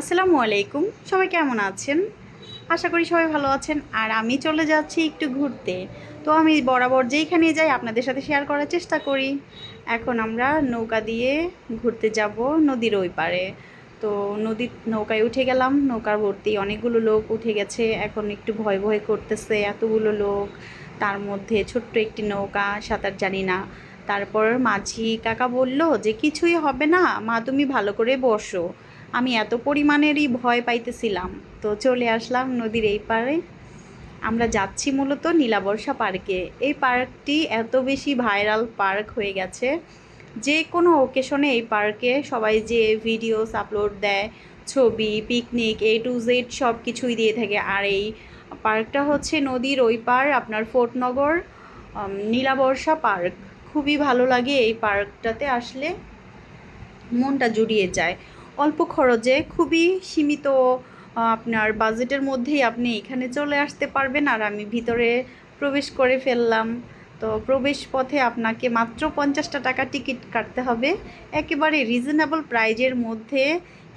আসসালামু আলাইকুম। সবাই কেমন আছেন? আশা করি সবাই ভালো আছেন। আর আমি চলে যাচ্ছি একটু ঘুরতে। তো আমি বরাবর যেইখানে যাই আপনাদের সাথে শেয়ার করার চেষ্টা করি। এখন আমরা নৌকা দিয়ে ঘুরতে যাব নদীর ওই পারে। তো নদীর নৌকায় উঠে গেলাম। নৌকার ভর্তি অনেকগুলো লোক উঠে গেছে। এখন একটু ভয় ভয় করতেছে এতগুলো লোক। তার মধ্যে ছোট্ট একটি নৌকা, সাঁতার জানি না। তারপর মাঝি কাকা বলল যে, কিছুই হবে না। মা, তুমি ভালো করে বসো। আমি এত পরিমাণেরই ভয় পাইতেছিলাম। তো চলে আসলাম নদীর এই পারে আমরা যাচ্ছি মূলত নীলাবর্ষা পার্কে। এই পার্কটি এত বেশি ভাইরাল পার্ক হয়ে গেছে। যে কোনো ওকেশনে এই পার্কে সবাই যে ভিডিওস আপলোড দেয়, ছবি পিকনিক এ টু জেড সব কিছুই দিয়ে থাকে। আর এই পার্কটা হচ্ছে নদীর ওই পার আপনার ফোর্টনগর নীলাবর্ষা পার্ক। খুবই ভালো লাগে এই পার্কটাতে আসলে। মনটা জুড়িয়ে যায়। অল্প খরচে খুবই সীমিত আপনার বাজেটের মধ্যেই আপনি এখানে চলে আসতে পারবেন আর আমি ভিতরে প্রবেশ করে ফেললাম। তো প্রবেশ পথে আপনাকে মাত্র পঞ্চাশটা টাকা টিকিট কাটতে হবে। একেবারে রিজনেবল প্রাইজের মধ্যে,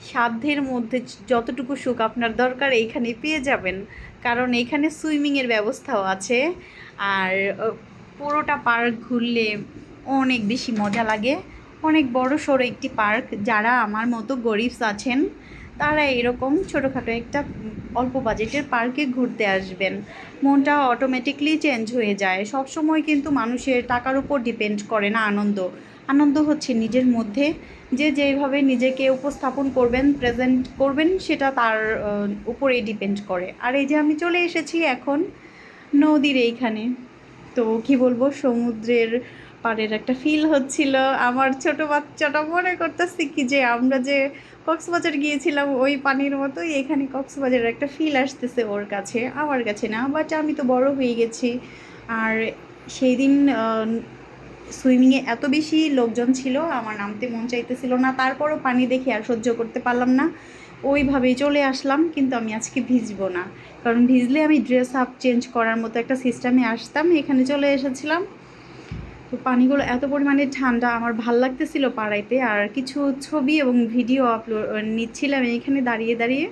সাধ্যের মধ্যে যতটুকু সুখ আপনার দরকার এইখানে পেয়ে যাবেন। কারণ এখানে সুইমিংয়ের ব্যবস্থাও আছে। আর পুরোটা পার্ক ঘুরলে অনেক বেশি মজা লাগে। অনেক বড় সড়ো একটি পার্ক, যারা আমার মতো গরিবস আছেন, তারা এরকম ছোটোখাটো একটা অল্প বাজেটের পার্কে ঘুরতে আসবেন। মনটা অটোমেটিকলি চেঞ্জ হয়ে যায়। সব সময় কিন্তু মানুষের টাকার উপর ডিপেন্ড করে না আনন্দ। আনন্দ হচ্ছে নিজের মধ্যে। যে যেভাবে নিজেকে উপস্থাপন করবেন প্রেজেন্ট করবেন, সেটা তার উপরেই ডিপেন্ড করে। আর এই যে আমি চলে এসেছি এখন নদীর এইখানে। তো কি বলব, সমুদ্রের পাড়ের একটা ফিল হচ্ছিল। আমার ছোট বাচ্চাটা মনে করতেছি কি যে আমরা যে কক্সবাজার গিয়েছিলাম, ওই পানির মতোই এখানে কক্সবাজারের একটা ফিল আসতেছে ওর কাছে, আমার কাছে না। বাট আমি তো বড় হয়ে গেছি। আর সেই দিন সুইমিংয়ে এত বেশি লোকজন ছিল, আমার নামতে মন চাইতেছিল না। তারপরও পানি দেখে আর সহ্য করতে পারলাম না। ওইভাবেই চলে আসলাম, কিন্তু আমি আজকে ভিজবো না। কারণ ভিজলে আমি ড্রেস আপ চেঞ্জ করার মতো একটা সিস্টেমে আসতাম, এখানে চলে এসেছিলাম। তো পানিগুলো এত পরিমাণে ঠান্ডা, আমার ভালো লাগতেছিল পাড়াইতে। আর কিছু ছবি এবং ভিডিও আপলোড নিচ্ছিলাম এখানে দাঁড়িয়ে দাঁড়িয়ে।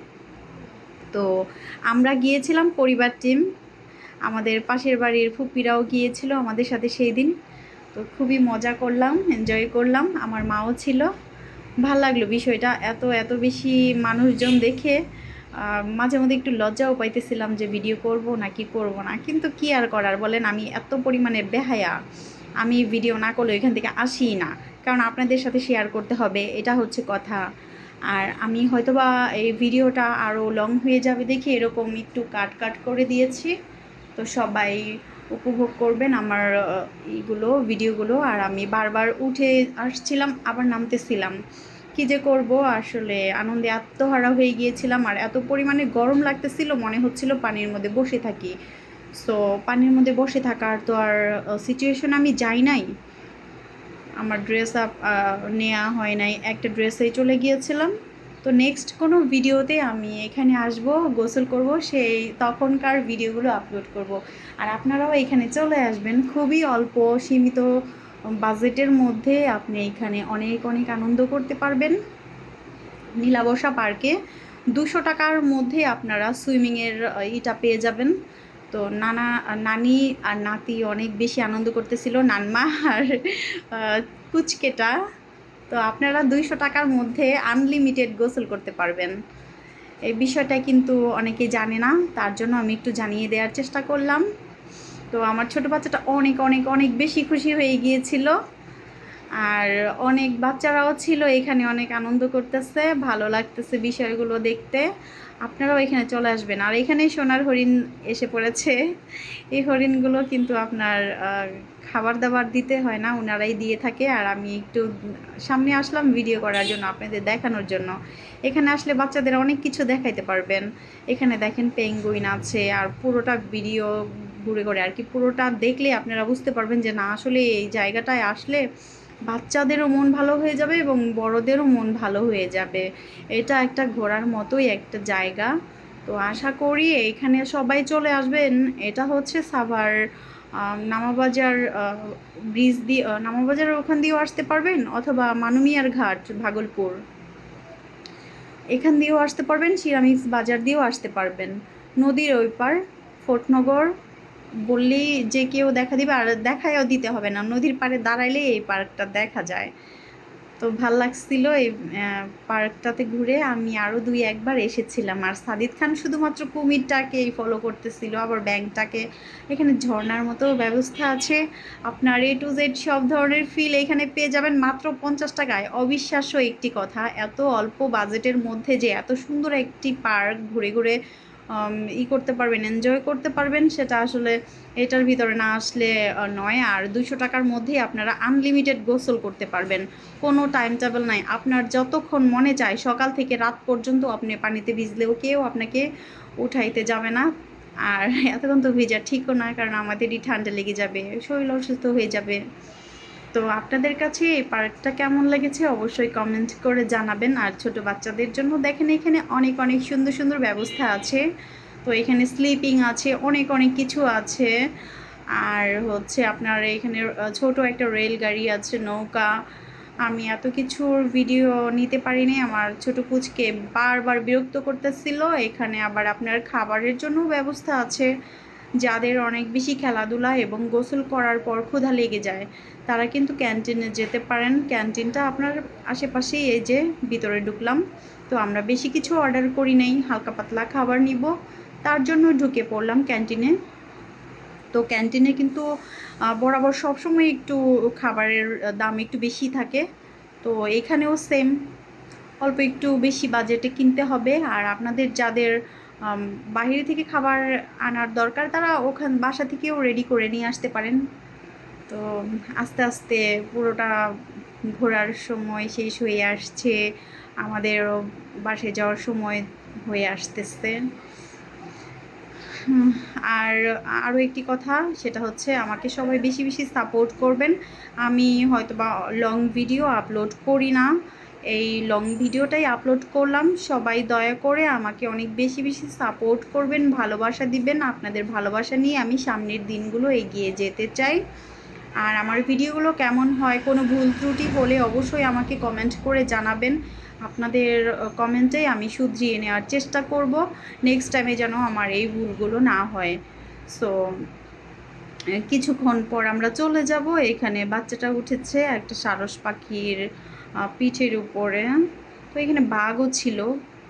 তো আমরা গিয়েছিলাম পরিবার টিম আমাদের পাশের বাড়ির ফুপিরাও গিয়েছিল আমাদের সাথে সেই দিন। তো খুবই মজা করলাম এনজয় করলাম, আমার মাও ছিল। ভালো লাগল বিষয়টা, এত এত বেশি মানুষজন দেখে। মাঝে মধ্যে একটু লজ্জাও পাইতেছিলাম যে ভিডিও করব না কি করব না। কিন্তু কি আর করার বলেন, আমি এত পরিমাণে বেহায়া। আমি ভিডিও না করলে এখান থেকে আসি না। কারণ আপনাদের সাথে শেয়ার করতে হবে, এটা হচ্ছে কথা। আর আমি হয়তোবা এই ভিডিওটা আরও লং হয়ে যাবে দেখি এরকম একটু কাট কাট করে দিয়েছি। তো সবাই উপভোগ করবেন আমার এইগুলো ভিডিওগুলো আর আমি বারবার উঠে আসছিলাম, আবার নামতেছিলাম। কি যে করব? আসলে আনন্দে আত্মহারা হয়ে গিয়েছিলাম। আর এত পরিমাণে গরম লাগতেছিল, মনে হচ্ছিল পানির মধ্যে বসে থাকি। সো পানির মধ্যে বসে থাকার তো আর সিচুয়েশন আমি যাই নাই। আমার ড্রেস আপ নেওয়া হয় নাই। একটা ড্রেসেই চলে গিয়েছিলাম। তো নেক্সট কোনো ভিডিওতে আমি এখানে আসব, গোসল করব, সেই তখনকার ভিডিওগুলো আপলোড করব। আর আপনারাও এখানে চলে আসবেন। খুবই অল্প, সীমিত বাজেটের মধ্যে আপনি এখানে অনেক অনেক আনন্দ করতে পারবেন। নীলাবসা পার্কে দুশো টাকার মধ্যে আপনারা সুইমিংয়ের ইটা পেয়ে যাবেন। তো নানা, নানি আর নাতি অনেক বেশি আনন্দ করতেছিল, নানমা আর কুচকেটা। তো আপনারা দুইশো টাকার মধ্যে আনলিমিটেড গোসল করতে পারবেন। এই বিষয়টা কিন্তু অনেকে জানে না, তার জন্য আমি একটু জানিয়ে দেওয়ার চেষ্টা করলাম। তো আমার ছোট বাচ্চাটা অনেক অনেক অনেক বেশি খুশি হয়ে গিয়েছিল। আর অনেক বাচ্চারাও ছিল, এখানে অনেক আনন্দ করতেছে, ভালো লাগতেছে বিষয়গুলো দেখতে। আপনারাও এখানে চলে আসবেন। আর এখানে সোনার হরিণ এসে পড়েছে। এই হরিণগুলো কিন্তু আপনার খাবার দাবার দিতে হয় না ওনারাই দিয়ে থাকে। আর আমি একটু সামনে আসলাম ভিডিও করার জন্য আপনাদের দেখানোর জন্য। এখানে আসলে বাচ্চাদের অনেক কিছু দেখাইতে পারবেন। এখানে দেখেন পেঙ্গুইন আছে, আর পুরোটা ভিডিও ঘুরে ঘুরে। আর কি পুরোটা দেখলে আপনারা বুঝতে পারবেন যে না, আসলে এই জায়গাটায় আসলে বাচ্চাদেরও মন ভালো হয়ে যাবে এবং বড়দেরও মন ভালো হয়ে যাবে। এটা একটা ঘোরার মতোই একটা জায়গা। তো আশা করি এখানে সবাই চলে আসবেন। এটা হচ্ছে সাভার। নামাবাজার ব্রিজ দিয়ে নামাবাজার ওখান দিয়েও আসতে পারবেন অথবা মানমিয়ার ঘাট, ভাগলপুর। এখান দিয়েও আসতে পারবেন, সিরামিক্স বাজার দিয়েও আসতে পারবেন। নদীর ওই পার, ফোর্টনগর বললেই যে কেউ দেখা দিবে আর দেখায়ও দিতে হবে না। নদীর পাড়ে দাঁড়াইলে এই পার্কটা দেখা যায়। তো ভালো লাগছিল এই পার্কটাতে ঘুরে আমি আরও দুই একবার এসেছিলাম। আর সাদিদ খান শুধুমাত্র কুমিরটাকেই ফলো করতেছিল, আবার ব্যাংকটাকে। এখানে ঝর্নার মতো ব্যবস্থা আছে। আপনার এ টু জেড সব ধরনের ফিল এখানে পেয়ে যাবেন মাত্র পঞ্চাশ টাকায়। অবিশ্বাস্য একটি কথা, এত অল্প বাজেটের মধ্যে যে এত সুন্দর একটি পার্ক ঘুরে ঘুরে ই করতে পারবেন এনজয় করতে পারবেন। সেটা আসলে এটার ভিতরে না আসলে নয়। আর দুশো টাকার মধ্যেই আপনারা আনলিমিটেড গোসল করতে পারবেন। কোনো টাইম টেবিল নাই। আপনার যতক্ষণ মনে চায়, সকাল থেকে রাত পর্যন্ত আপনি পানিতে ভিজলেও কেউ আপনাকে উঠাইতে যাবে না। আর এতক্ষণ তো ভিজা, ঠিকও না, কারণ আমাদেরই ঠান্ডা লেগে যাবে শরীর অসুস্থ হয়ে যাবে। তো আপনাদের কাছে এই পার্কটা কেমন লেগেছে অবশ্যই কমেন্ট করে জানাবেন। আর ছোট বাচ্চাদের জন্য দেখেন এখানে অনেক অনেক সুন্দর সুন্দর ব্যবস্থা আছে। তো এখানে স্লিপিং আছে, অনেক অনেক কিছু আছে। আর হচ্ছে আপনার এখানে ছোট একটা রেলগাড়ি আছে, নৌকা। আমি এত কিছুর ভিডিও নিতে পারিনি। আমার ছোট পুচকে বারবার বিরক্ত করতেছিল। এখানে আবার আপনার খাবারের জন্য ব্যবস্থা আছে। যাদের অনেক বেশি খেলাধুলা এবং গোসল করার পর ক্ষুধা লেগে যায়, তারা কিন্তু ক্যান্টিনে যেতে পারেন। ক্যান্টিনটা আপনার আশেপাশেই এই যে ভিতরে ঢুকলাম। তো আমরা বেশি কিছু অর্ডার করি নাই, হালকা পাতলা খাবার নিব। তার জন্য ঢুকে পড়লাম ক্যান্টিনে। তো ক্যান্টিনে কিন্তু বরাবর সবসময় একটু খাবারের দাম একটু বেশি থাকে। তো এখানেও সেম অল্প একটু বেশি বাজেটে কিনতে হবে। আর আপনাদের যাদের বাইরে থেকে খাবার আনার দরকার। তারা ওখান বাসা থেকেও রেডি করে নিয়ে আসতে পারেন। তো আস্তে আস্তে পুরোটা ঘোরার সময় শেষ হয়ে আসছে। আমাদের বাসে যাওয়ার সময় হয়ে আসতেছে। আর আরও একটি কথা, সেটা হচ্ছে আমাকে সবাই বেশি বেশি সাপোর্ট করবেন। আমি হয়তো বা লং ভিডিও আপলোড করি না। এই লং ভিডিওটাই আপলোড করলাম। সবাই দয়া করে আমাকে অনেক বেশি বেশি সাপোর্ট করবেন, ভালোবাসা দিবেন। আপনাদের ভালোবাসা নিয়ে আমি সামনের দিনগুলো এগিয়ে যেতে চাই। আর আমার ভিডিওগুলো কেমন হয়, কোনো ভুল ত্রুটি হলে অবশ্যই আমাকে কমেন্ট করে জানাবেন। আপনাদের কমেন্টেই আমি শুধরিয়ে নেওয়ার চেষ্টা করব। নেক্সট টাইমে যেন আমার এই ভুলগুলো না হয়। সো কিছুক্ষণ পর আমরা চলে যাব। এখানে বাচ্চাটা উঠেছে, একটা সারস পাখির পিঠের উপরে। তো এখানে বাঘও ছিল।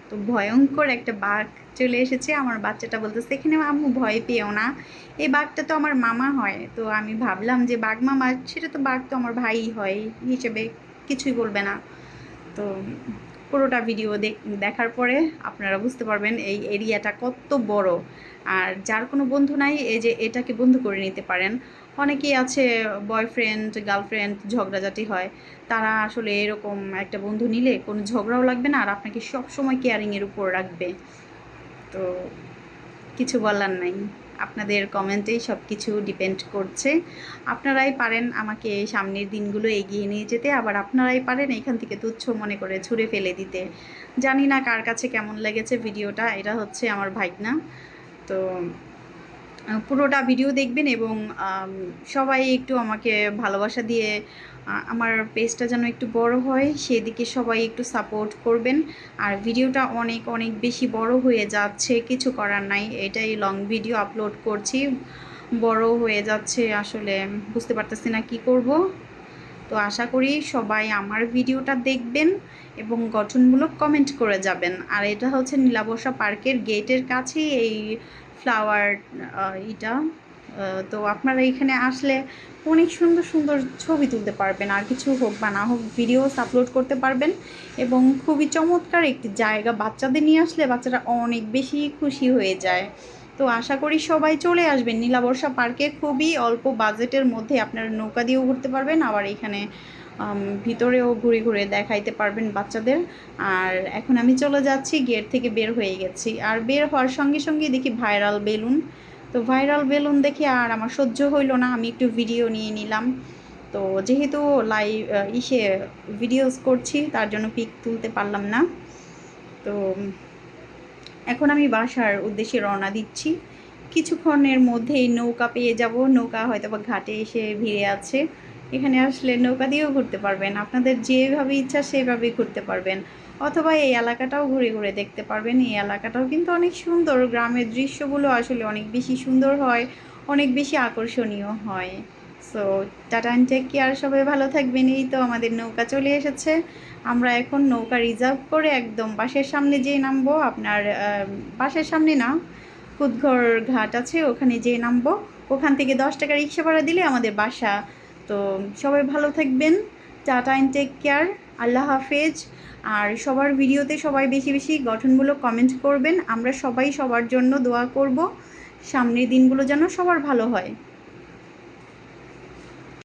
তো ভয়ঙ্কর একটা বাঘ চলে এসেছে। আমার বাচ্চাটা বলতেছে, এখানে আম্মু ভয় পেও না। এই বাঘটা তো আমার মামা হয়। তো আমি ভাবলাম যে, বাঘ মামা, সেটা তো বাঘ তো আমার ভাই হয়। হিসেবে কিছুই বলবে না। তো পুরোটা ভিডিও দেখার পরে আপনারা বুঝতে পারবেন এই এরিয়াটা কত বড়। আর যার কোনো বন্ধু নাই, এই যে এটাকে বন্ধু করে নিতে পারেন। অনেকেই আছে বয়ফ্রেন্ড গার্লফ্রেন্ড ঝগড়াঝাটি হয়। তারা আসলে এরকম একটা বন্ধু নিলে কোনো ঝগড়াও লাগবে না, আর আপনাকে সবসময় কেয়ারিংয়ের উপর রাখবে। তো কিছু বলার নাই। আপনাদের কমেন্টেই সব কিছু ডিপেন্ড করছে। আপনারাই পারেন আমাকে সামনের দিনগুলো এগিয়ে নিয়ে যেতে, আবার আপনারাই পারেন এখান থেকে তুচ্ছ মনে করে ছুঁড়ে ফেলে দিতে। জানি না কার কাছে কেমন লেগেছে ভিডিওটা, এটা হচ্ছে আমার ভাইকনা তো পুরোটা ভিডিও দেখবেন এবং সবাই একটু আমাকে ভালোবাসা দিয়ে আমার পেজটা যেন একটু বড় হয়, সেদিকে সবাই একটু সাপোর্ট করবেন। আর ভিডিওটা অনেক অনেক বেশি বড় হয়ে যাচ্ছে, কিছু করার নাই। এটাই লং ভিডিও আপলোড করছি। বড় হয়ে যাচ্ছে আসলে, বুঝতে পারতেছি না কি করব। তো আশা করি সবাই আমার ভিডিওটা দেখবেন এবং গঠনমূলক কমেন্ট করে যাবেন। আর এটা হচ্ছে নীলাবসা পার্কের গেটের কাছেই এই ফ্লাওয়ার এটা তো আপনারা এখানে আসলে অনেক সুন্দর সুন্দর ছবি তুলতে পারবেন। আর কিছু হোক বা না হোক ভিডিওস আপলোড করতে পারবেন। এবং খুবই চমৎকার একটি জায়গা। বাচ্চাদের নিয়ে আসলে বাচ্চারা অনেক বেশি খুশি হয়ে যায়। তো আশা করি সবাই চলে আসবেন। নীলাবর্ষা পার্কে খুবই অল্প বাজেটের মধ্যে আপনারা নৌকা দিয়েও ঘুরতে পারবেন। আবার এখানে ভিতরেও ঘুরে ঘুরে দেখাইতে পারবেন বাচ্চাদের। আর এখন আমি চলে যাচ্ছি, গেট থেকে বের হয়ে গেছি। আর বের হওয়ার সঙ্গে সঙ্গে দেখি ভাইরাল বেলুন। তো ভাইরাল বেলুন দেখে আর আমার সহ্য হইল না, আমি একটু ভিডিও নিয়ে নিলাম। তো যেহেতু লাইভ ইসে ভিডিওস করছি, তার জন্য পিক তুলতে পারলাম না। তো এখন আমি বাসার উদ্দেশ্যে রওনা দিচ্ছি। কিছুক্ষণের মধ্যেই নৌকা পেয়ে যাব। নৌকা হয়তো বা ঘাটে এসে ভিড়ে আছে। এখানে আসলে নৌকা দিয়েও ঘুরতে পারবেন। আপনাদের যেভাবে ইচ্ছা সেভাবেই ঘুরতে পারবেন। অথবা এই এলাকাটাও ঘুরে ঘুরে দেখতে পারবেন। এই এলাকাটাও কিন্তু অনেক সুন্দর। গ্রামের দৃশ্যগুলো আসলে অনেক বেশি সুন্দর হয়, অনেক বেশি আকর্ষণীয় হয়। So tata and take care সবাই ভালো থাকবেন। এই তো আমাদের নৌকা চলে এসেছে। আমরা এখন নৌকা রিজার্ভ করে একদম বাসের সামনে যেয়ে নামবো। আপনার বাসের সামনে না কুদঘর ঘাট আছে, ওখানে যেয়ে নামবো। ওখান থেকে দশ টাকা রিক্সা ভাড়া দিলে আমাদের বাসা তো সবাই ভালো থাকবেন। টাটা অ্যান্ড টেক কেয়ার আল্লাহ হাফেজ। আর সবার ভিডিওতে সবাই বেশি বেশি গঠনগুলো কমেন্ট করবেন। আমরা সবাই সবার জন্য দোয়া করব। সামনের দিনগুলো যেন সবার ভালো হয়।